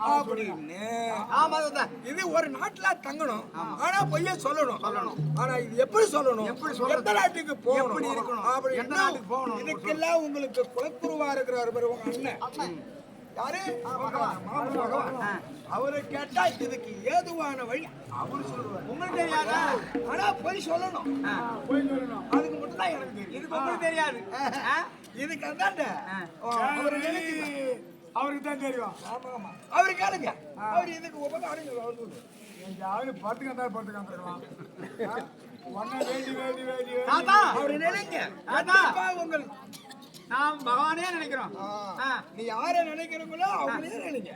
அப்படின்னு. இது ஒரு நாட்டுல தங்கணும். ஆனா பொய்ய சொல்லணும். சொல்லணும். ஆனா இது எப்படி சொல்லணும்? எந்த நாட்டுக்கு போகணும்? இருக்கணும்? போகணும்? இதுக்கெல்லாம் உங்களுக்கு குலக்குருவா இருக்கிறார் உங்க அண்ணன். யாரு. அவரை கேட்டா இதுக்கு ஏதுவான வழி? அவரு சொல்லுவார். உங்களுக்கு தெரியாதா? ஆனா பொய் சொல்லணும். ஆ. பொய் சொல்லணும். அதுக்கு மட்டும் தான் எனக்கு தெரியும். இதுக்கு உங்களுக்கு தெரியாது? இதுக்கு ஆ. அவர் நினைச்சு அவருக்கு தான் தெரியும். அவரு கேளுங்க. அவர் இதுக்கு உபகாரம் இருந்தாலும் படுத்துக்க வந்துருக்கலாம் ஒன்னும் வேண்டி வேண்டி வேண்டி அவரு நினைங்க. உங்களுக்கு நாம் பகவானே நினைக்கிறோம். நீ யார நினைக்கிறீங்களோ அவங்களே நினைங்க.